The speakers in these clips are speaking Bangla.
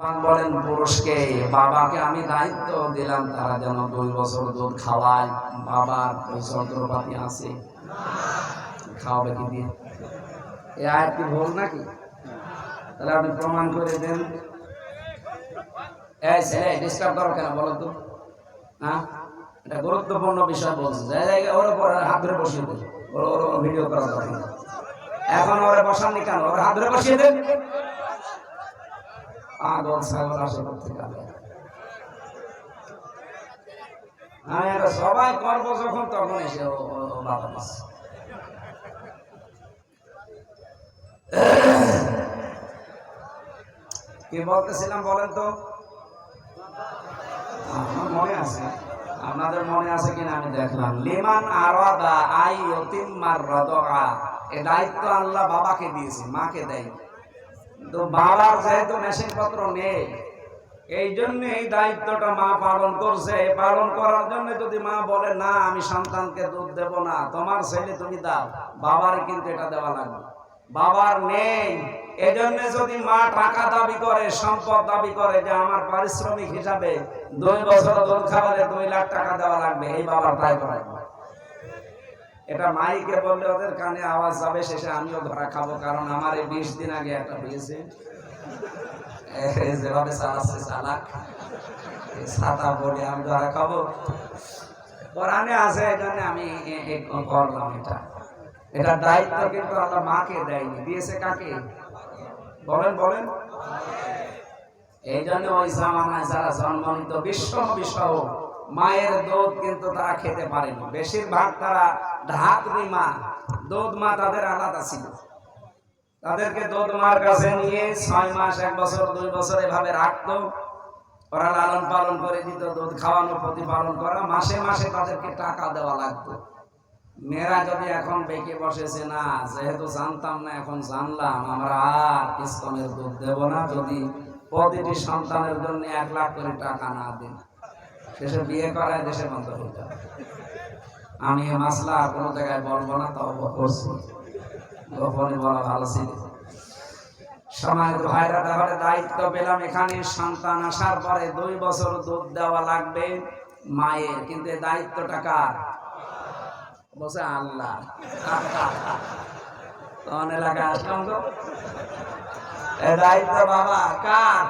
বলেন, পুরুষকে, বাবাকে আমি দায়িত্ব দিলাম, তারা যেন দুই বছর দুধ খাওয়ায়। বাবার ওই যন্ত্রপাতি আছে। খাওয়াবে কি দিয়ে? এ কি ভুল নাকি? তাহলে আপনি প্রমাণ করে দেন। এই ছেলে ডিস্টার্ব করো কেন বলো তো? হ্যাঁ? এটা গুরুত্বপূর্ণ বিষয় বলছে। যে জায়গায় ওর উপর হাত ধরে বসিয়ে দেন ওর ওর ভিডিও করা এখন ওরা বসাননি কেন? ওর হাত ধরে বসিয়ে দেন ছাগল আসে থেকে সবাই করব যখন, তখন এসে বাবা কি বলতেছিলাম বলেন তো? মনে আছে? আপনাদের মনে আছে কিনা আমি দেখলাম। লিমান আরাদা আই অতিম্মার রদা এ দায়িত্ব আল্লাহ বাবাকে দিয়েছে, মাকে দেয় তো বাবার যেহেতু মেশিন পত্র নেই, এই জন্য এই দায়িত্বটা মা পালন করছে। পালন করার জন্য যদি মা বলে, না, আমি সন্তানকে দুধ দেব না, তোমার ছেলে তুমি দাও। বাবার কিন্তু এটা দেওয়া লাগবে। বাবার নেই, এজন্য যদি মা টাকা দাবি করে, সম্পদ দাবি করে যে আমার পারিশ্রমিক হিসাবে দুই বছর দুধ খাওয়ালে দুই লাখ টাকা দেওয়া লাগবে, এই বাবার তাই করে এটা মাইকে বললে ওদের কানে আওয়াজ যাবে শেষে আমিও ধরা খাব কারণ আমার এই বিশ দিন আগে একটা হয়েছে। যেভাবে চালাচ্ছে চালাক ছাতা আমি ধরা খাব। কোরআনে আছে জন্য আমি করলাম এটা। এটা দায়িত্ব কিন্তু আল্লাহ মাকে দেয়নি দিয়েছে কাকে? বলেন বলেন। এই জন্য ওই জামানায় যারা জন্মনিত বিশ্ব বিশ্ব মায়ের দুধ কিন্তু তারা খেতে পারেনি। বেশিরভাগ তারা ঢাকনি মা দুধ মা তাদের আলাদা ছিল। তাদেরকে দুধ মার কাছে নিয়ে ছয় মাস, এক বছর, দুই বছর এভাবে রাখতো। ওরা লালন পালন করে দিত দুধ খাওয়ানো, প্রতিপালন করা। মাসে মাসে তাদেরকে টাকা দেওয়া লাগতো। মেয়েরা যদি এখন বেঁকে বসেছে না, যেহেতু জানতাম না, এখন জানলাম, আমরা আর ইসকনের দুধ দেব না। যদি প্রতিটি সন্তানের জন্য এক লাখ করে টাকা না দিন শেষে বিয়ে করায় দেশে বন্ধ হয়ে আমি এ মাসলা কোনো জায়গায় বলব না তবে করছি। গোপনে বলা ভালো ছিল। সময় ভাইরা তাহলে দায়িত্ব পেলাম এখানে, সন্তান আসার পরে দুই বছর দুধ দেওয়া লাগবে মায়ের, কিন্তু দায়িত্বটা কার? বসে আল্লাহ। তখন এলাকায় আসলাম তো দায়িত্ব বাবা, কার?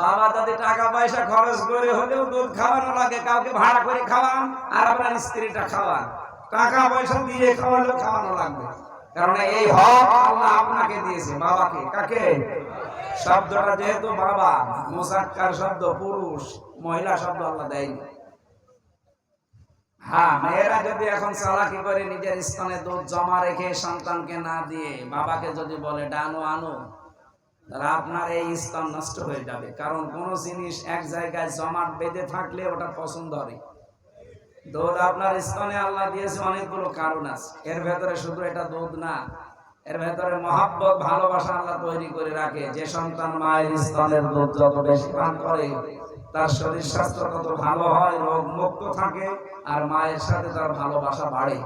বাবা যদি টাকা পয়সা খরচ করে হলেও দুধ খাওয়ানো লাগে, কাউকে ভাড়া করে খাওয়ান আর আপনার স্ত্রীটা খাওয়ান। টাকা পয়সা দিয়ে খাওয়ালেও খাওয়ানো লাগবে। কারণ এই হক আল্লাহ আপনাকে দিয়েছে। বাবাকে, কাকে? শব্দটা যেহেতু বাবা, মোসাক্কার শব্দ, পুরুষ, মহিলা শব্দ আল্লাহ দেয়নি। হ্যাঁ মেয়েরা যদি এখন চালাকি করে, নিজের স্থানে দুধ জমা রেখে সন্তানকে না দিয়ে বাবাকে যদি বলে, ডানো, আনো। তাহলে আপনার এই স্তন নষ্ট হয়ে যাবে। কারণ কোন জিনিস এক জায়গায় জমাট বেঁধে থাকলে ওটা পছন্দ হবে। দুধ আপনার স্তনে আল্লাহ দিয়েছে, অনেকগুলো কারণ আছে। এর ভেতরে শুধু এটা দুধ না, এর ভেতরে মহাব্বত, ভালোবাসা আল্লাহ তৈরি করে রাখে। যে সন্তান মায়ের স্তনের দুধ যত বেশি পান করে, তার শরীর স্বাস্থ্য তত ভালো হয়, রোগ মুক্ত থাকে, আর মায়ের সাথে তার ভালোবাসা বাড়ে।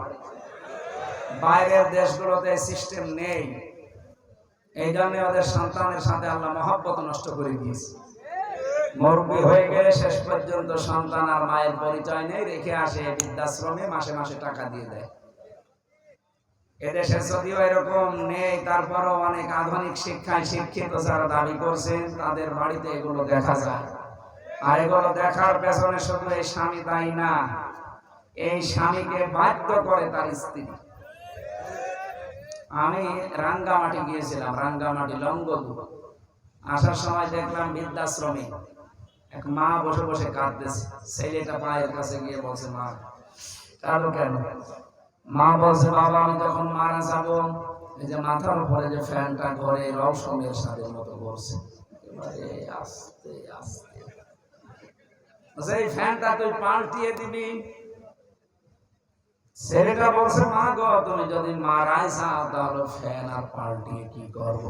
বাইরের দেশগুলোতে সিস্টেম নেই। এই জন্য ওদের সন্তানের সাথে আল্লাহ মহাব্বত নষ্ট করে দিয়েছে। মুরব্বী হয়ে গেলে শেষ পর্যন্ত সন্তান আর মায়ের পরিচয় নেই, রেখে আসে, বৃদ্ধাশ্রমে মাসে মাসে টাকা দিয়ে দেয়। এদেশে যদিও এরকম নেই, তারপরও অনেক আধুনিক শিক্ষায় শিক্ষিত যারা দাবি করছেন, তাদের বাড়িতে এগুলো দেখা যায়। আর এগুলো দেখার পেছনে শুধু এই স্বামী দায়ী না, এই স্বামীকে বাধ্য করে তার স্ত্রী। আমি রাঙ্গামাটি গিয়েছিলাম রাঙ্গামাটি লঙ্গদু। আসার সময় দেখলাম বৃদ্ধাশ্রমে এক মা বসে বসে কাঁদতেছে। ছেলেটা পায়ের কাছে গিয়ে বলছে মা কাঁদো কেন? মা বলছে বাবা আমি যখন মারা যাব। এই যে মাথার উপরে যে ফ্যানটা ঘরে রওশনের সাথে মতো করছে এবারে আস্তে আস্তে। বলছে, এই ফ্যানটা তুই পাল্টিয়ে দিবি। ছেলেটা বলছে, মা গো, তুমি যদি মারাই চাও তাহলে ফ্যান আর পাল্টিয়ে কি করব?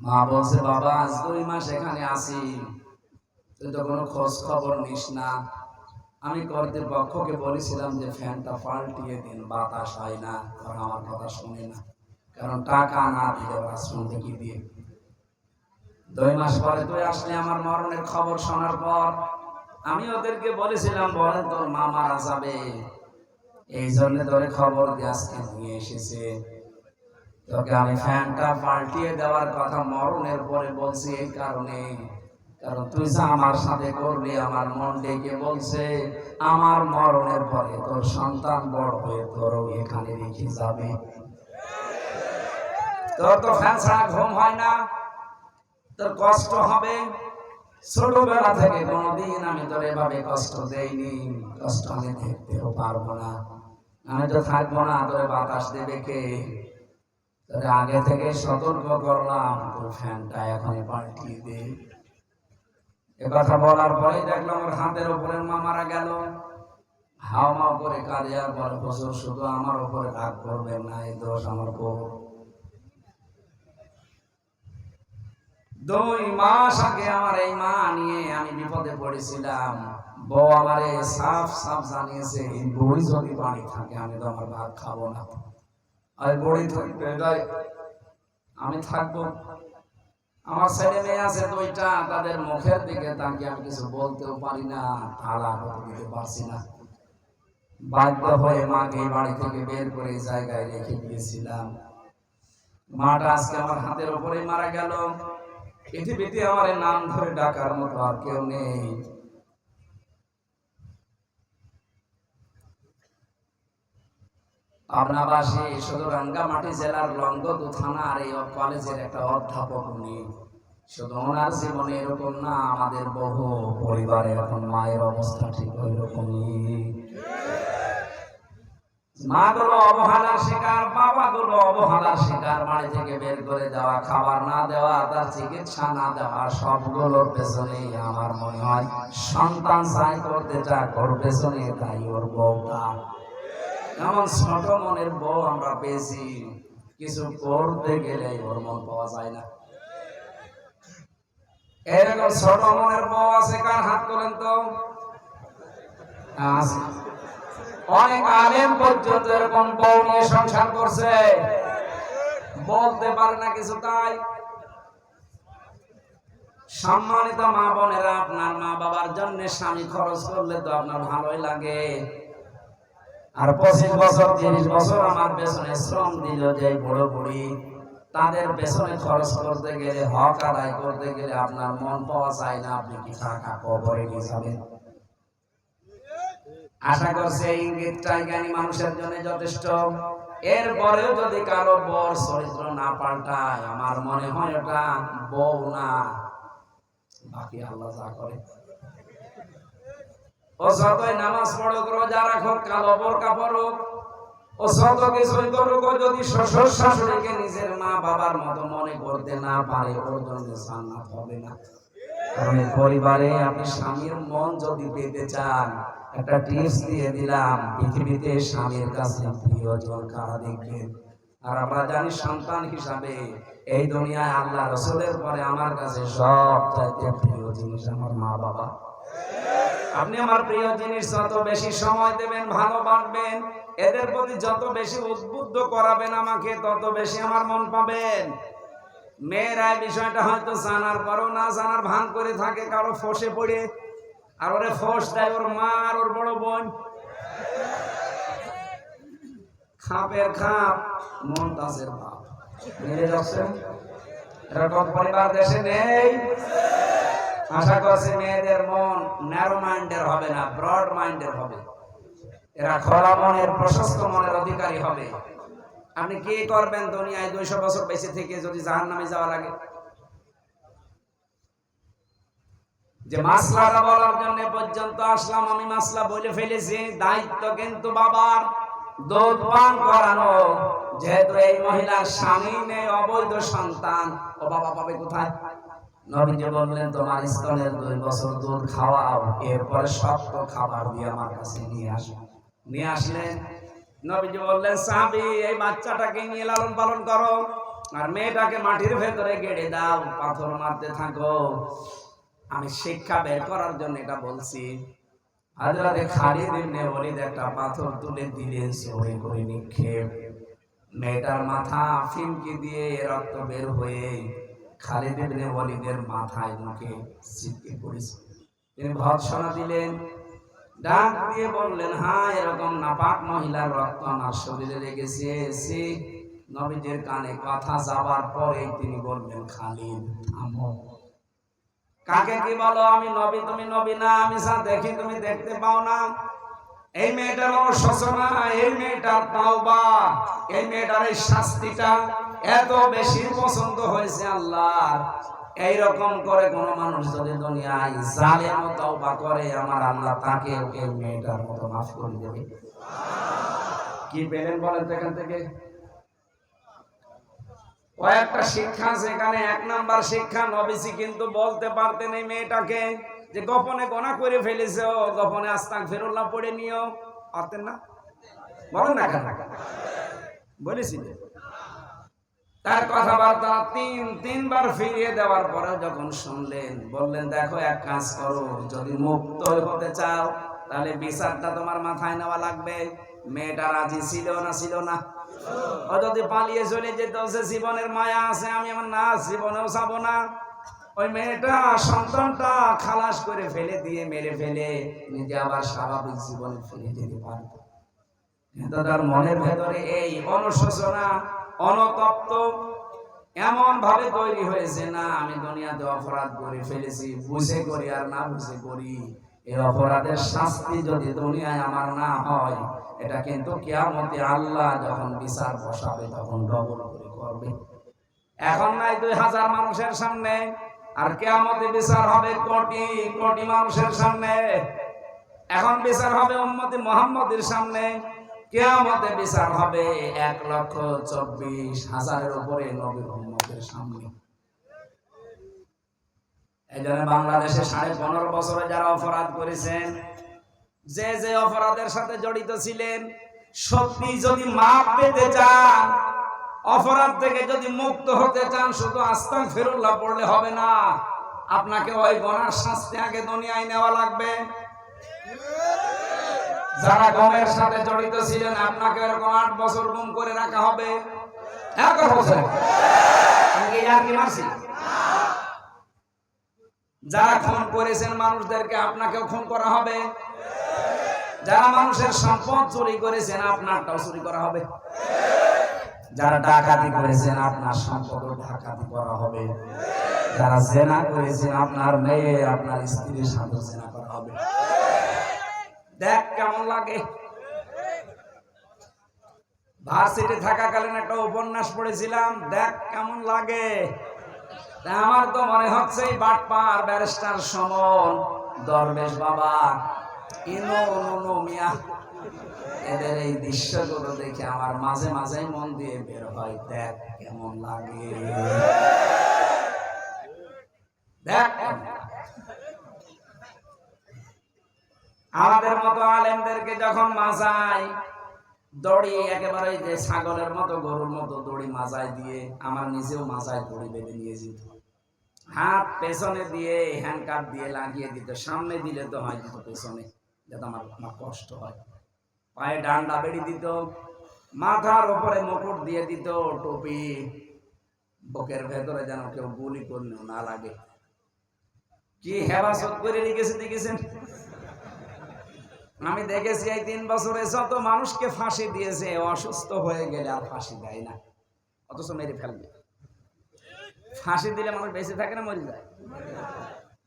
মা বলছে, বাবা, আজ দুই মাস এখানে আছি। তুই তো কোনো খোঁজ খবর নিস না। আমি কর্তৃপক্ষকে বলেছিলাম যে ফ্যানটা পাল্টিয়ে দিন, বাতাস হয় না। ওরা আমার কথা শুনে না। কারণ টাকা না দিলে ওরা শুনতে কি দিয়ে। দুই মাস পরে তুই আসলে আমার মরণের খবর শোনার পর। আমি ওদেরকে বলেছিলাম বলেন তোর মা মারা যাবে। এই জন্য তোরে খবর দিয়ে আজকে নিয়ে এসেছে। তোকে আমি ফ্যানটা পাল্টিয়ে দেওয়ার কথা মরণের পরে বলছি এই কারণে। কারণ তুই যা আমার সাথে করলি, আমার মন ডেকে বলছে, আমার মরণের পরে তোর সন্তান বড় হয়ে তোরও এখানে রেখে যাবে। তোর তো ফ্যান ছাড়া ঘুম হয় না। তোর কষ্ট হবে। ছোটবেলা থেকে কোনোদিন আমি তোর এভাবে কষ্ট দেইনি। কষ্ট আমি পারব না। আমি তো থাকব না বাতাস দেবে কে? আগে থেকে সতর্ক করলাম, তোর ফ্যানটা এখন পাল্টিয়ে দে। এ কথা বলার পরেই দেখলাম ওর হাতের উপরে মা মারা গেল। হাও মাও করে কাঁদে আর বলে বছর শুধু আমার উপরে রাগ করবেন না, এই দোষ আমার বউ দুই মাস আগে আমার এই মা নিয়ে আমি বিপদে পড়েছিলাম। বউ আমার সাফ সাফ জানিয়েছে যদি থাকে, আমি তো আমার ভাত খাব না। আর থাকবে আমি থাকব। আমার ছেলে মেয়ে আছে দুইটা, তাদের মুখের দিকে তাকে আমি কিছু বলতেও পারি না, তালা দিতে পারছি না। বাধ্য হয়ে মাকে বাড়ি থেকে বের করে জায়গায় রেখে দিয়েছিলাম। মাটা আজকে আমার হাতের উপরে মারা গেল। পৃথিবীতে আমার নাম ধরে ডাকার মতো আর কেউ নেই। আপনাবাসী শুধু রাঙ্গামাটি জেলার লঙ্গদু থানার এই কলেজের একটা অধ্যাপক উনি। শুধু ওনার জীবনে এরকম না, আমাদের বহু পরিবারে এখন মায়ের অবস্থা ঠিক ওই রকমই মা গুলো অবহেলার শিকার বাবা গুলো অবহেলার শিকার, বাড়ি থেকে বের করে দেওয়া, খাবার না দেওয়া, তার চিকিৎসা না দেওয়া, সবগুলোর পেছনে আমার মনে হয় সন্তান চাই করতে যা ওর পেছনে তাই ওর বউটা। এমন ছোট মনের বউ আমরা পেয়েছি, কিছু করতে গেলে ওর মন পাওয়া যায় না। এরকম ছোট মনের বউ আছে, কার হাত করেন তো? আছে। অনেক আলেম পর্যন্ত এরকম বউ নিয়ে সংসার করছে। বলতে পারে না কিছু তাই। সম্মানিত মা বোনেরা, আপনার মা বাবার জন্য স্বামী খরচ করলে তো আপনার ভালোই লাগে। আর পঁচিশ বছর, তিরিশ বছর আমার পেছনে শ্রম দিল যে বুড়ো বুড়ি। তাদের পেছনে খরচ করতে গেলে, হক আদায় করতে গেলে আপনার মন পাওয়া যায় না। আপনি কি টাকা কবরে নিয়ে আশা করছি এই ইঙ্গিতটাই জ্ঞানী মানুষের জন্য যথেষ্ট। এরপরেও যদি কারও বর চরিত্র না পাল্টায়, আমার মনে হয় ওটা বউ না। বাকি আল্লাহ যা করে। ও যতই নামাজ পড়ুক, রোজা রাখুক, কালো বোরকা পড়ুক ও যত কিছুই করুক যদি শ্বশুর শাশুড়িকে নিজের মা বাবার মতো মনে করতে না পারে, ওর জন্য জান্নাত হবে না। কারণ পরিবারে আপনি স্বামীর মন যদি পেতে চান, একটা টিপস দিয়ে দিলাম, পৃথিবীতে স্বামীর কাছে প্রিয়জন কারা দেখবেন আর আমরা জানি সন্তান হিসাবে এই দুনিয়ায় আল্লাহ রসুলের পরে আমার কাছে সব চাইতে প্রিয় জিনিস আমার মা বাবা। আপনি আমার প্রিয় জিনিস যত বেশি সময় দেবেন, ভালো বাড়বেন এদের প্রতি যত বেশি উদ্বুদ্ধ করাবেন আমাকে, তত বেশি আমার মন পাবেন। মেয়েরা বিষয়টা হয়তো জানার পরও না জানার ভান করে থাকে, কারও ফসে পড়ে। আর ওরে ফস দেয় ওর মা আর ওর বড় বোন। খাপের খাপ মিলে যাচ্ছে। পরিবার দেশে নেই। আশা করছি মেয়েদের মন ন্যারো মাইন্ডের হবে না ব্রড মাইন্ডের হবে। এরা খোলা মনের, প্রশস্ত মনের অধিকারী হবে। আপনি কি করবেন? দুনিয়ায় দুইশো বছর বেঁচে থেকে যদি জাহান নামে যাওয়া লাগে। যে মাসলাটা বলার জন্য পর্যন্ত আসলাম, আমি মাসলা বলে ফেলেছি, দায়িত্ব কিন্তু বাবার। দুধ পান করানো, যেহেতু এই মহিলার স্বামী নেই, অবৈধ সন্তান, ও বাবা পাবে কোথায়? নবীজি বললেন, তোমার স্তনের দুই বছর দুধ খাওয়াও, এরপরে শক্ত খাবার দিয়ে আমার কাছে নিয়ে আসো। নিয়ে আসলেন নবীজি বললেন, সাহাবি, এই বাচ্চাটাকে নিয়ে লালন পালন করো আর মেয়েটাকে মাটির ভেতরে গেড়ে দাও, পাথর মারতে থাকো। আমি শিক্ষা বের করার জন্য এটা বলছি। তিনি ভৎসনা দিলেন ডাক দিয়ে বললেন হ্যাঁ এরকম নাপাক মহিলার রক্ত আমার শরীরে লেগেছে। সে নবীদের কানে কথা যাবার পরে তিনি বললেন, খালিদ, থামো। কাকে কি বলো? আমি নবী, তুমি নবী না, আমি যা দেখি তুমি দেখতে পাও না। এই মেয়েটার অনুশোচনা এই মেয়েটার তাওবা, এই মেয়েটার এই শাস্তিটা এত বেশি পছন্দ হয়েছে আল্লাহ এইরকম করে কোন মানুষ যদি দুনিয়ায় জালেম তাওবা করে, আমার আল্লাহ তাকে এই মেয়েটার মতো মাফ করে দেবে। কি পেলেন বলেন তো এখান থেকে? কয়েকটা শিক্ষা সেখানে, এক নাম্বার শিক্ষা কিন্তু বলতে পারতেন এই মেয়েটাকে যে গোপনে গোনা করে ফেলেছে ও, গোপনে আস্তাক ফেরুল্লাহ পড়ে নিও পারতেন না? বলেন না কেন? বলেছিলেন। তার কথাবার্তা তিন, তিনবার ফিরিয়ে দেওয়ার পরে যখন শুনলেন, বললেন, দেখো, এক কাজ করো, যদি মুক্ত হতে চাও, তাহলে বিচারটা তোমার মাথায় নেওয়া লাগবে। মেয়েটা রাজি ছিল না ছিল না? ও যদি পালিয়ে চলে যেত, সে জীবনের মায়া আছে, আমি আমার না জীবনেও না। ওই মেয়েটা সন্তানটা খালাস করে ফেলে দিয়ে মেরে ফেলে নিজে আবার স্বাভাবিক জীবনে ফিরে যেতে কিন্তু তার মনের ভেতরে এই অনুশোচনা অনতপ্ত এমন ভাবে তৈরি হয়েছে, না, আমি দুনিয়াতে অপরাধ করে ফেলেছি, বুঝে করি আর না বুঝে করি। এই অপরাধের শাস্তি যদি দুনিয়ায় আমার না হয়, এটা কিন্তু কেয়ামতে আল্লাহ যখন বিচার বসাবে, তখন ডবল করে করবে। এখন নাই দুই হাজার মানুষের সামনে, আর কেয়ামতে বিচার হবে কোটি কোটি মানুষের সামনে। এখন বিচার হবে উম্মতি মোহাম্মদের সামনে। কেয়ামতে বিচার হবে এক লক্ষ চব্বিশ হাজারের উপরে নবীর উম্মতের সামনে। এই জন্য বাংলাদেশে সাড়ে পনেরো বছরে যারা অপরাধ করেছেন, যে যে অপরাধের সাথে জড়িত ছিলেন, সত্যি যদি মাপ পেতে চান, অপরাধ থেকে যদি মুক্ত হতে চান, শুধু আস্তান ফেরুল্লাহ পড়লে হবে না। আপনাকে ওই গণার শাস্তি আগে দুনিয়ায় নেওয়া লাগবে। যারা গমের সাথে জড়িত ছিলেন, আপনাকে এরকম আট বছর গুম করে রাখা হবে। এক বছর? যারা খুন করেছেন, মানুষদেরকে আপনাকেও খুন করা হবে। যারা মানুষের সম্পদ চুরি করেছেন, আপনারটাও চুরি করা হবে। যারা ডাকাতি করেছেন, আপনার সম্পদ ডাকাতি করা হবে। যারা জেনা করেছেন, আপনার মেয়ে, আপনার স্ত্রীর সাথে জেনা করা হবে। দেখ কেমন লাগে। ভার্সিটি থাকাকালীন একটা উপন্যাস পড়েছিলাম, দেখ কেমন লাগে। আমার তো মনে হচ্ছে বাটপার ব্যারিস্টার সমন, দরবেশ বাবা। ইনো মিয়া। এদের এই দৃশ্যগুলো দেখে আমার মাঝে মাঝে মন দিয়ে বের হয়, দেখ কেমন লাগে। দেখ কেমন লাগে। আমাদের মতো আলেমদেরকে যখন মাজায় দড়ি একেবারে যে ছাগলের মতো, গরুর মতো দড়ি মাজায় দিয়ে আমার নিজেও মাজায় দড়ি বেঁধে নিয়ে যেত। হাত পেছনে দিয়ে হ্যান্ড কাপ দিয়ে লাগিয়ে দিত, সামনে দিলে তো হয় দিত পেছনে, যাতে আমার আমার কষ্ট হয়। পায়ে ডান্ডা বেড়ি দিত, মাথার উপরে মুকুট দিয়ে দিত, টুপি, বুকের ভেতরে যেন কেউ গুলি করলেও না লাগে। কি হেফাজত করে রেখেছে দেখেছেন? আমি দেখেছি এই তিন বছরে যত মানুষকে ফাঁসি দিয়েছে অসুস্থ হয়ে গেলে আর ফাঁসি দেয় না। অথচ মেরে ফেলবে। ফাঁসি দিলে মানুষ বেঁচে থাকে না, মরে যায়।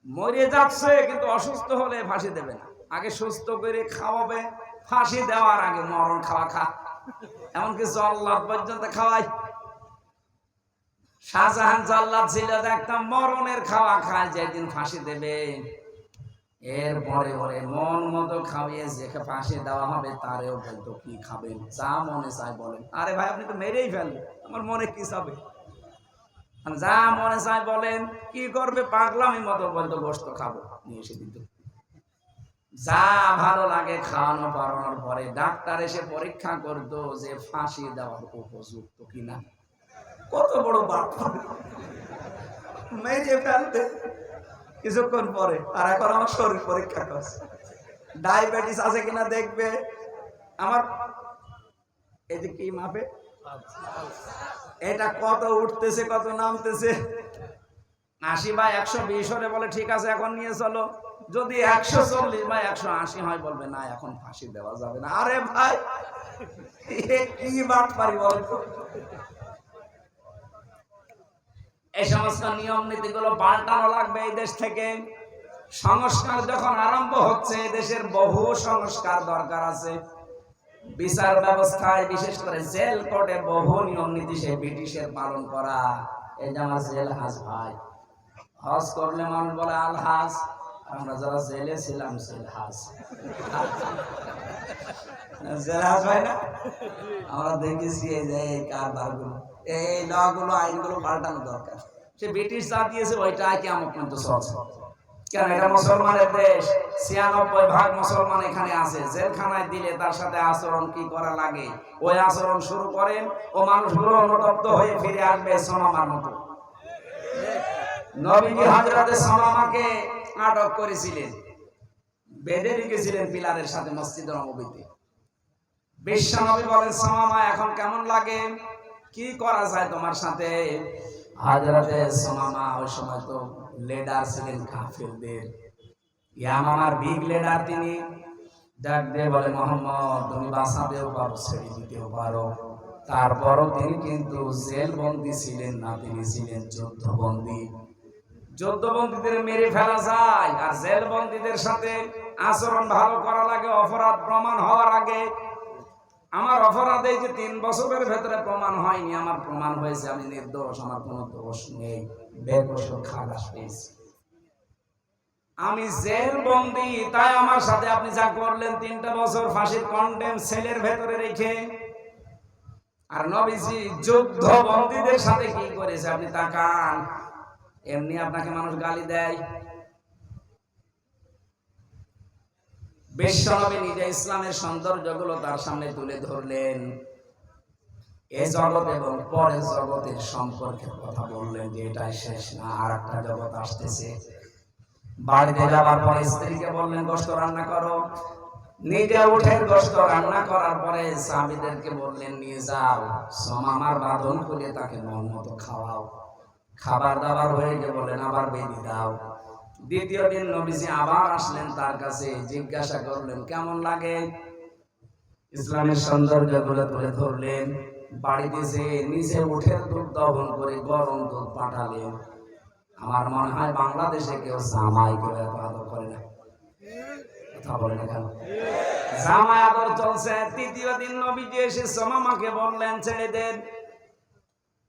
মরে যাচ্ছে, কিন্তু অসুস্থ হলে ফাঁসি দেবে না। আগে সুস্থ করে খাওয়াবে, ফাঁসি দেওয়ার আগে মরণ খাওয়া খা। এমনকি জল্লাদ পর্যন্ত খাওয়াই। শাহজাহান জল্লাদ ছিল দেখতাম মরণের খাওয়া খায়, যেদিন ফাঁসি দেবে। এরপরে ওরে মন মতো খাওয়িয়ে যে ফাঁসি দেওয়া হবে, তারেও বলতো কি খাবেন যা মনে চায় বলেন আরে ভাই, আপনি তো মেরেই ফেললেন, আমার মনে কি চাবে? যা মনে চায় বলেন, কি করবে, পাগলামি মতো বলতো গোস্ত খাব। নিয়ে এসে দিত। যা ভালো লাগে খাওয়ানো, পারানোর পরে ডাক্তার এসে পরীক্ষা করতো যে ফাঁসি দেওয়ার উপযুক্ত কিনা। কত বড় বাপ। মেরে ফেলতে। কিছুক্ষণ পরে, আর এখন আমার শরীর পরীক্ষা করছে। ডায়াবেটিস আছে কিনা দেখবে। আমার এই যে কি মাপে? এটা কত উঠতেছে, কত নামতেছে? আশি বা একশো বিশ হলে বলে, ঠিক আছে, এখন নিয়ে চলো। যদি একশো চল্লিশ বা একশো আশি হয়, বলবে, না, এখন ফাঁসি দেওয়া যাবে না। আরে ভাই কি বাট পারি বলতো এই সমস্ত নিয়ম নীতিগুলো পাল্টানো লাগবে এই দেশ থেকে। সংস্কার যখন আরম্ভ হচ্ছে দেশের বহু সংস্কার দরকার আছে। বিচার ব্যবস্থায় বিশেষ করে জেল কোর্টে বহু নিয়ম নীতি সে ব্রিটিশের পালন করা। এই যে আমার জেল হাজ ভাই, হজ করলে মানুষ বলে আল হাজ আমরা যারা জেলে ছিলাম, জেল হাজ। জেল হাজ হয় না? আমরা দেখেছি এই যে এই কারবারগুলো। এই লগুলো, আইনগুলো পাল্টানো দরকার। সে ব্রিটিশ যা দিয়েছে, ওইটা কি আমার কিন্তু চলছে। কেন, এটা মুসলমানের দেশ? ছিয়ানব্বই ভাগ মুসলমান এখানে আছে। জেলখানায় দিলে তার সাথে আচরণ কি করা লাগে? ওই আচরণ শুরু করেন ও মানুষগুলো অনুতপ্ত হয়ে ফিরে আসবে সোনামার মতো। নবীজি হাজরাতে সোনামাকে আটক করেছিলেন। বেঁধে রেখেছিলেন পিলারের সাথে মসজিদ নবীতে বিশ্ব নবী বলেন সোনামা এখন কেমন লাগে? কি করা যায় তোমার সাথে? হাজরাতে সোনামা ওই সময় তো লেডার ছিলেন কাফেরদের। ইয়ামামার বিগ লেডার তিনি। ডাক দিয়ে বলে, মোহাম্মদ, তুমি বাঁচাতেও পারো, ছেড়ে দিতেও পারো। তারপরও তিনি কিন্তু জেল বন্দী ছিলেন না, তিনি ছিলেন যুদ্ধ বন্দী যুদ্ধ বন্দীদের মেরে ফেলা যায় আর জেল বন্দীদের সাথে আচরণ ভালো করা লাগে, অপরাধ প্রমাণ হওয়ার আগে। আমার অপরাধ এই যে তিন বছরের ভেতরে প্রমাণ হয়নি, আমার প্রমাণ হয়েছে, আমি নির্দোষ, আমার কোনো দোষ নেই খালাস পেয়েছি। আমি জেল বন্দি তাই আমার সাথে আপনি যা করলেন, তিনটা বছর ফাঁসির কন্ডেম সেলের ভেতরে রেখে। আর নবীজি যুদ্ধ বন্দীদের সাথে কি করেছে, আপনি তাকান। এমনি আপনাকে মানুষ গালি দেয়। বিশ্বনবী নিজে ইসলামের সৌন্দর্যগুলো তার সামনে তুলে ধরলেন। এ জগৎ এবং পরের জগতের সম্পর্কে কথা বললেন যে এটাই শেষ না আর একটা জগৎ আসতেছে। বাড়িতে যাওয়ার পরে স্ত্রীকে বললেন গোস্ত রান্না করো। নিজে উঠে গোস্ত রান্না করার পরে স্বামীদেরকে বললেন, নিয়ে যাও সোমামার বাঁধন খুলে তাকে মন মতো খাওয়াও। খাবার দাবার হয়ে গিয়ে বলেন আবার বেদি দাও। দ্বিতীয় দিন নবীজি আবার আসলেন তার কাছে, জিজ্ঞাসা করলেন, কেমন লাগে? ইসলামের সৌন্দর্যগুলো তুলে ধরলেন, বাড়িতে যে নিজে উঠে দুধ দহন করে গরম দুধ পাঠালেন। আমার মনে হয় বাংলাদেশে কেউ জামাই এত আদর করে না। কথা বলে না কেন? জামাই আদর চলছে। তৃতীয় দিন নবীজি এসে সোমামাকে বললেন, ছেড়ে দেন।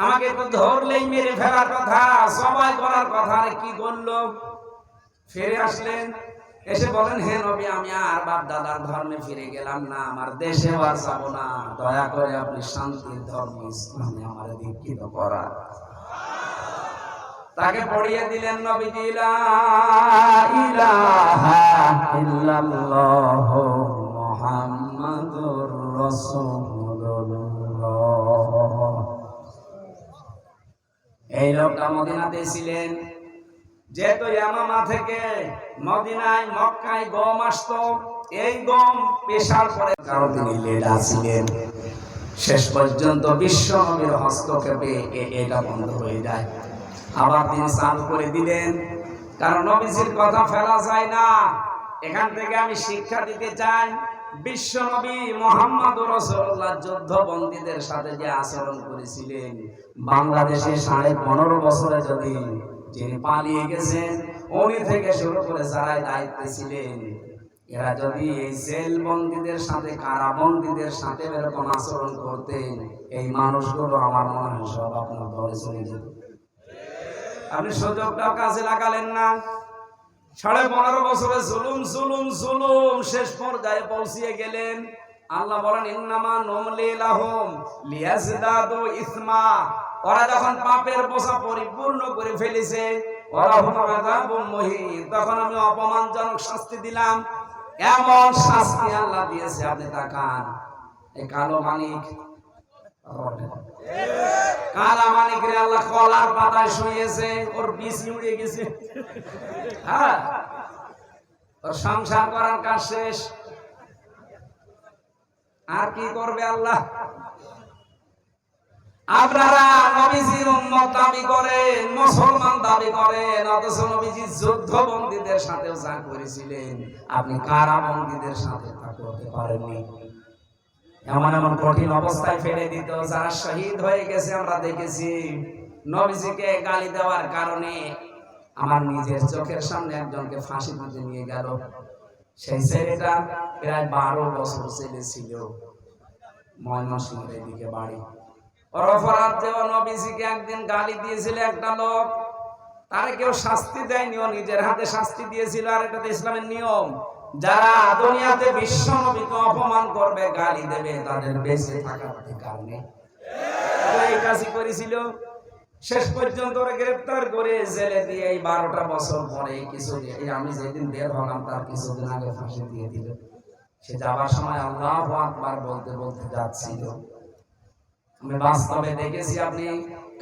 আমাকে তো ধরলেই মেরে ফেলার কথা, সবাই করার কথা, আরে কি করল ফিরে আসলেন, এসে বলেন, হে নবী, আমি আর বাপ দাদার ধর্মে ফিরে গেলাম না, আমার দেশে আর যাব না। দয়া করে আপনি শান্তির ধর্ম, ইসলামে আমার দীক্ষিত করা। তাকে পড়িয়ে দিলেন নবীজি, লা ইলাহা ইল্লাল্লাহ মুহাম্মাদুর রাসূলুল্লাহ এই লোকটা মদিনাতে ছিলেন। যেহেতু ইয়ামামা থেকে মদিনায়, মক্কায় গম আসতো, এই গম পেশার পরে কারণ তিনি লেডা ছিলেন শেষ পর্যন্ত বিশ্ব নবীর হস্তক্ষেপে এটা বন্ধ হয়ে যায়। আবার তিনি চালু করে দিলেন। কারণ নবীজির কথা ফেলা যায় না। এখান থেকে আমি শিক্ষা দিতে চাই। বিশ্ব নবী মোহাম্মদ রসুল্লাহ যুদ্ধ বন্দীদের সাথে যে আচরণ করেছিলেন, বাংলাদেশে সাড়ে পনেরো বছরে যদি যিনি পালিয়ে গেছেন, উনি থেকে শুরু করে যারাই দায়িত্বে ছিলেন, এরা যদি এই জেল বন্দীদের সাথে, কারাবন্দীদের সাথে এরকম আচরণ করতেন, এই মানুষগুলো আমার মনে হয় সব আপনার দলে চলে যেত। আপনি সুযোগটাও কাজে লাগালেন না। সাড়ে পনেরো বছরে জুলুম জুলুম জুলুম। শেষ পর্যায়ে পৌঁছিয়ে গেলেন। আল্লাহ বলেন, ইন্নামা নমলি লাহুম লিয়াজদাদু ইসমা। ওরা যখন পাপের বোঝা পরিপূর্ণ করে ফেলেছে ওয়ালাহুম আযাবুম মুহিন তখন আমি অপমানজনক শাস্তি দিলাম। এমন শাস্তি আল্লাহ দিয়েছে, আপনি তাকান। এই কালো মানিক হ্যাঁ? সংসার করার কাজ শেষ। আর কি করবে আল্লাহ? আপনারা নবীজির দাবি করেন, মুসলমান দাবি করেন, অথচ নবীজি যুদ্ধবন্দীদের সাথেও যা করেছিলেন, আপনি কারাবন্দীদের সাথে তা করতে পারেননি। এমন এমন কঠিন অবস্থায় ফেলে দিত, যারা শহীদ হয়ে গেছে, আমরা দেখেছি। নবীজিকে গালি দেওয়ার কারণে আমার নিজের চোখের সামনে একজনকে ফাঁসি দিতে নিয়ে গেল। সেই ছেলেটা প্রায় বারো বছর ছেলে ছিল। ময়মনসিংহের এদিকে বাড়ি। ওর অপরাধ যে ও নবীজিকে একদিন গালি দিয়েছিল একটা লোক। তারে কেউ শাস্তি দেয়নি, ও নিজের হাতে শাস্তি দিয়েছিল, আর এটা তো ইসলামের নিয়ম। যারা দুনিয়াতে বিশ্ব নবীকে অপমান করবে, গালি দেবে, তাদের বেঁচে থাকার অধিকার নেই। এই কাজই করেছিল। শেষ পর্যন্ত ওরা গ্রেফতার করে জেলে দিয়ে এই বারোটা বছর পরে কিছু আমি যেদিন বের হলাম, তার কিছুদিন আগে ফাঁসি দিয়ে দিল। সে যাবার সময় আল্লাহ আকবার বলতে বলতে যাচ্ছিল। আমি বাস্তবে দেখেছি আপনি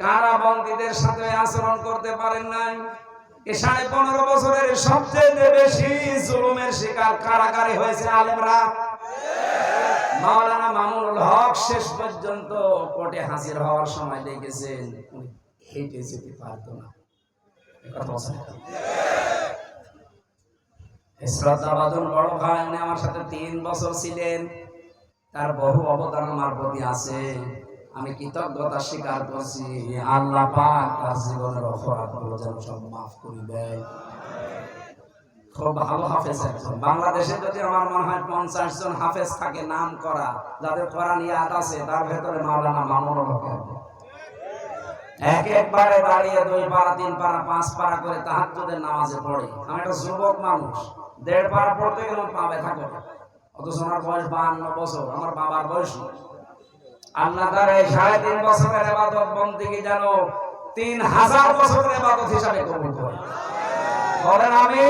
কারাবন্দীদের সাথে আচরণ করতে পারেন নাই। এ সাড়ে পনেরো বছরের সবচেয়ে বেশি জুলুমের শিকার কারাগারে হয়েছে আলেমরা। মাওলানা মামুনুল হক শেষ পর্যন্ত কোর্টে হাজির হওয়ার সময় দেখেছেন হেঁটে যেতে পারতো না। বড় ভাই আমার সাথে তিন বছর ছিলেন। তার বহু অবদান আমার প্রতি আছে। আমি কৃতজ্ঞতা স্বীকার করছি আল্লাহ পাক তার জীবনের অপরাধগুলো যেন সব মাফ করে দেয়। খুব ভালো হাফেজ একজন। বাংলাদেশে যদি আমার মনে হয় পঞ্চাশ জন হাফেজ থাকে নাম করা, যাদের আছে, তার ভেতরে মাওলানা এক একবারে দাঁড়িয়ে দুই তিন পাঁচ করে তাহাজ্জুদের নামাজে পড়ে। আমি একটা যুবক মানুষ, দেড় পারা পড়তে গেলে পা ব্যথা করে। অথচ আমার বয়স বাহান্ন বছর, আমার বাবার বয়স। আল্লাহ তার সাড়ে তিন বছরের যেন তিন হাজার বছরের হিসাবে কবুল করে আমি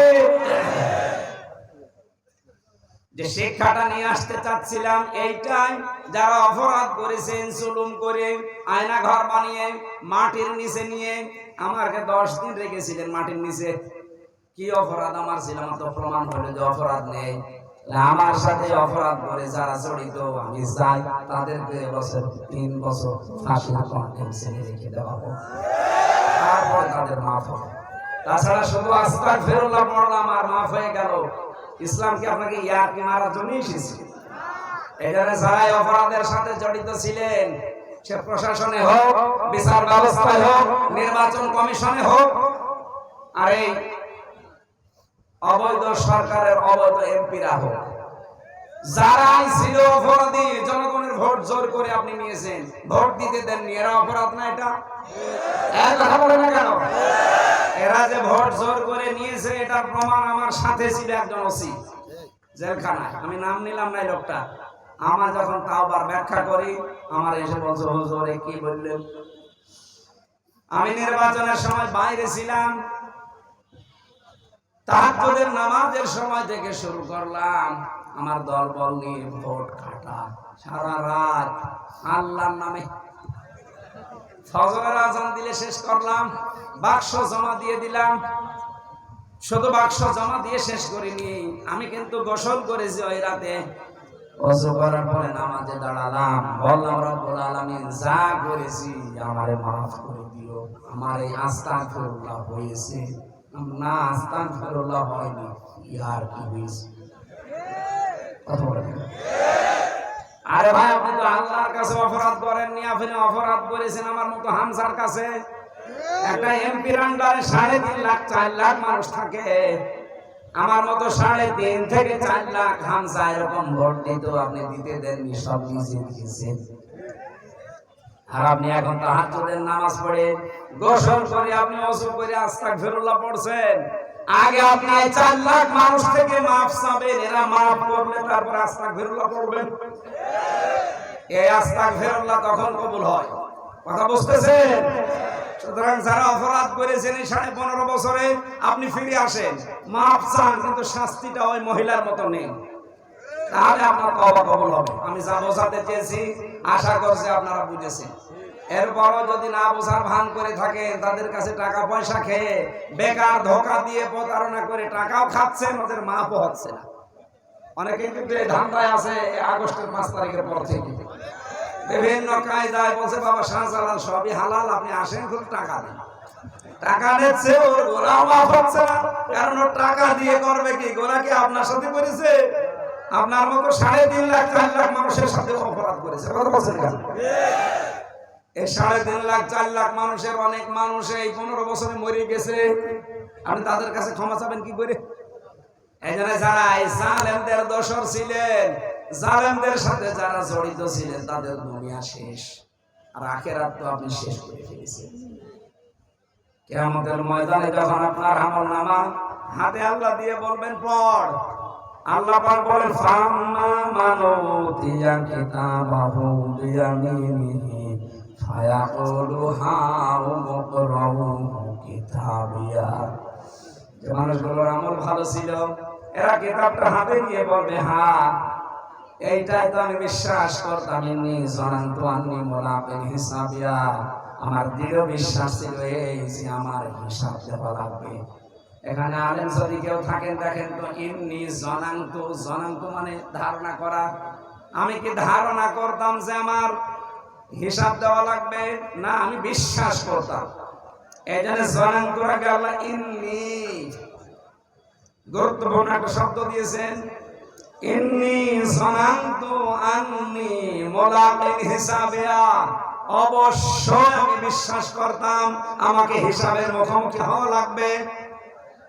যে শিক্ষাটা নিয়ে আসতে চাচ্ছিলাম, এইটাই যারা অপরাধ করেছেন জুলুম করে, আয়না ঘর বানিয়ে, মাটির নিচে নিয়ে, আমাকে দশ দিন রেখেছিলেন মাটির নিচে। কি অপরাধ আমার ছিল আমার তো প্রমাণ হলো যে অপরাধ নেই। আমার সাথে অপরাধ করে যারা জড়িত আমি যাই তাদেরকে বছর, তিন বছর ফাঁসির কন্টেন্সে রেখে দেওয়া হোক তারপরে তাদের মাফ হবে। তাছাড়া শুধু আস্তাক ফেরুল্লাহ পড়লাম আর মাফ হয়ে গেল। ইসলাম কি আপনাকে ইয়ারকি মারার জন্য এসেছে? এখানে যারাই অপরাধের সাথে জড়িত ছিলেন, সে প্রশাসনে হোক, বিচার ব্যবস্থায় হোক, নির্বাচন কমিশনে হোক, আর এই অবৈধ সরকারের অবৈধ এমপিরা হোক। যারাই ছিল অপরাধী জনগণের ভোট জোর করে আপনি নিয়েছেন, ভোট দিতে দেননি, এরা অপরাধ না এটা? কথা বলে না কেন? এরা যে ভোট জোর করে নিয়েছে, এটার প্রমাণ আমার সাথে ছিল একজন ওসি আমি নাম নিলাম না লোকটা। আমার যখন তাও তাওবার ব্যাখ্যা করি, আমার এসে বলছে কি বললেন? আমি নির্বাচনের সময় বাইরে ছিলাম তাহাজ্জুদের নামাজের সময় থেকে শুরু করলাম। আমার দল বল নিয়ে ভোট কাটা। সারা রাত আল্লাহর নামে। ফজরের আজান দিলে শেষ করলাম। বাক্স জমা দিয়ে দিলাম। শুধু বাক্স জমা দিয়ে শেষ করিনি। আমি কিন্তু গোসল করেছি ওই রাতে। অজু করার পরে নামাজে দাঁড়ালাম। বললাম, রব্বুল আলামিন, যা করেছি আমারে মাফ করে দিও। আমার এই আস্তাগফিরুল্লাহ হয়েছে। না হয়নি। কি আরে ভাই, আপনি তো আল্লাহর কাছে অপরাধ করেননি, আপনি অপরাধ করেছেন আমার মতো হামসার কাছে। একটা এমপির আন্ডারে সাড়ে তিন লাখ, চার লাখ মানুষ থাকে। আমার মতো সাড়ে তিন থেকে চার লাখ হামসা এরকম ভোট দিত আপনি দিতে দেননি, সব নিজে দিয়েছেন। আপনি এখন তো হাজুদের নামাজ পড়ে, গোসল করে আপনি অসু করে আস্তাক ফেরুল্লাহ পড়ছেন। আগে আপনি চার লাখ মানুষ থেকে মাফ চাবেন, এরা মাফ তারপর আস্তাক ফেরুল্লাহ পড়বেন। এই আস্তাক ফেরুল্লাহ তখন কবুল হয়। কথা বুঝতেছেন? সুতরাং যারা অপরাধ করেছেন এই সাড়ে পনেরো বছরে, আপনি ফিরে আসেন। মাফ চান, কিন্তু শাস্তিটা ওই মহিলার মতো নেই। তাহলে আপনার তবা কবল হবে। আমি যা বোঝাতে চেয়েছি, আশা করছি আপনারা বুঝেছেন। এরপরও যদি না বোঝার ভান করে থাকেন, তাদের কাছে টাকা পয়সা খেয়ে বেকার ধোকা দিয়ে প্রতারণা করে টাকাও খাচ্ছেন, ওদের মাপও হচ্ছে না। অনেকে কিন্তু এই ধান্দায় আছে আগস্টের পাঁচ তারিখের পর থেকে। বিভিন্ন কায়দায় বলছে, বাবা, শাহজালাল সবই হালাল, আপনি আসেন খুব টাকা দিন টাকা নিচ্ছে, ওর গোলাও মাফ হচ্ছে না, কারণ ওর টাকা দিয়ে করবে কি? গোলা কি আপনার সাথে করেছে? আপনার মতো সাড়ে তিন লাখ, চার লাখ মানুষের সাথে অপরাধ করেছে। এই সাড়ে তিন লাখ, চার লাখ মানুষের অনেক মানুষ এই পনেরো বছরে মরে গেছে। আপনি তাদের কাছে ক্ষমা চাবেন কি করে? যারা জড়িত ছিলেন, তাদের শেষ। আর তো শেষ ময়দানে যখন আপনার আমল নামা হাতে আল্লাহ দিয়ে বলবেন, পড়। আল্লাহ পাক বলেন ফাম্মা মানুতিয়া কিতাবাহু বিয়ামিনিহি, ফায়াকুলু হাউ মুকরাউ কিতাবিয়া। যে মানুষগুলোর আমল ভালো ছিল, এরা কিতাবটা হাতে নিয়ে বলবে হ্যাঁ এইটাই তো আমি বিশ্বাস করতাম ইনি জনান্ত আন্নি মোলাপের হিসাবিয়া। আমার দৃঢ় বিশ্বাস ছিল, এই যে আমার হিসাব দেওয়া লাগবে এখানে আলেম যদি কেউ থাকেন, দেখেন তো ইন্নি জনান্ত জনান্ত মানে ধারণা করা। আমি কি ধারণা করতাম যে আমার হিসাব দেওয়া লাগবে? না, আমি বিশ্বাস করতাম। এই ইন্নি, গুরুত্বপূর্ণ একটা শব্দ দিয়েছেন। ইন্নি জনান্তু আন্নি মোলাকিন অবশ্যই আমি বিশ্বাস করতাম, আমাকে হিসাবের মুখোমুখি হওয়া লাগবে।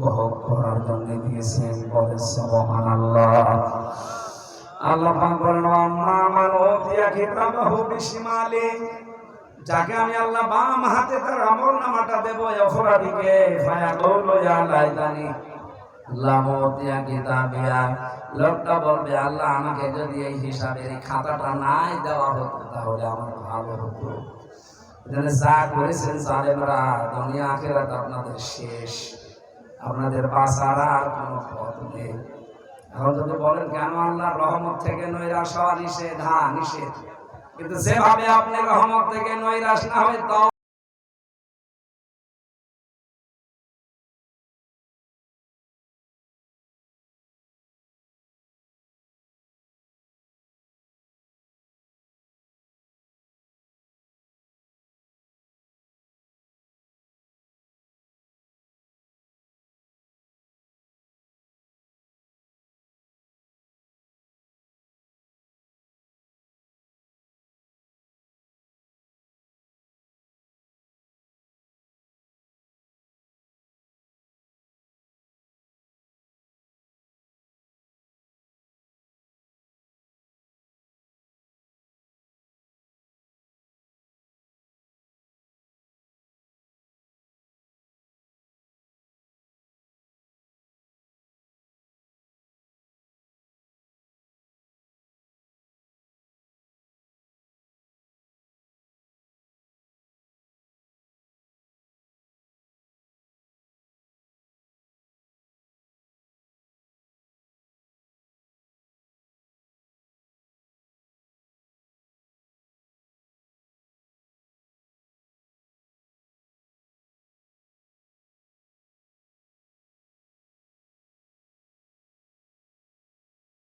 ভোগ করার জন্য দিয়েছেন। বলে, সুবহানাল্লাহ। আল্লাহ পাক বলেন, আম্মা মান উতিয়া কিতাবাহু বিশিমালি। যাকে আমি আল্লাহ বাম হাতে তার আমল নামাটা দেব অপরাধীকে ফায়াকুলু ইয়া লাইতানি লামতিয়া কিতাবিয়া। লোকটা বলবে, আল্লাহ আমাকে যদি এই হিসাবের এই খাতাটা নাই দেওয়া হতো, তাহলে আমার ভালো হতো। যা করেছেন জালেমরা দুনিয়া আখেরাত আপনাদের শেষ। আপনাদের বাঁচার আর কোনো পথ নেই। এখন যদি বলেন কেন আল্লাহ রহমত থেকে নৈরাশ হওয়া নিষেধ? হ্যাঁ নিষেধ। কিন্তু যেভাবে আপনি রহমত থেকে নৈরাশ না হয় তাও